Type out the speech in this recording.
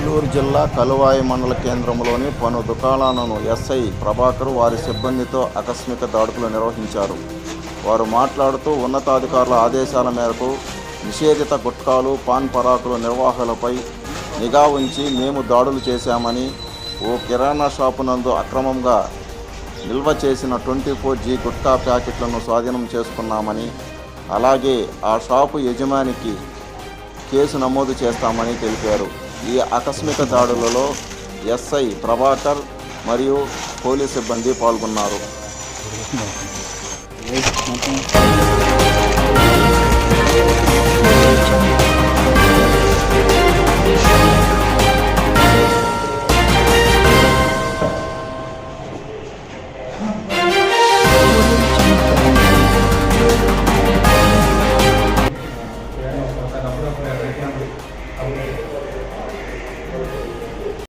నెల్లూరు జిల్లా కలువాయి మండల కేంద్రంలోని పలు దుకాణాలను ఎస్ఐ ప్రభాకర్ వారి సిబ్బందితో ఆకస్మిక దాడులు నిర్వహించారు. వారు మాట్లాడుతూ ఉన్నతాధికారుల ఆదేశాల మేరకు నిషేధిత గుట్కాలు పాన్ పరాకుల నిర్వాహకులపై నిఘా ఉంచి మేము దాడులు చేశామని ఓ కిరాణా షాపు నందు అక్రమంగా నిల్వ చేసిన ట్వంటీ ఫోర్ జీ గుట్కా ప్యాకెట్లను స్వాధీనం చేసుకున్నామని అలాగే ఆ షాపు యజమానికి కేసు నమోదు చేస్తామని తెలిపారు. ఈ ఆకస్మిక దాడులలో ఎస్ఐ ప్రభాకర్ మరియు పోలీస్ సిబ్బంది పాల్గొన్నారు.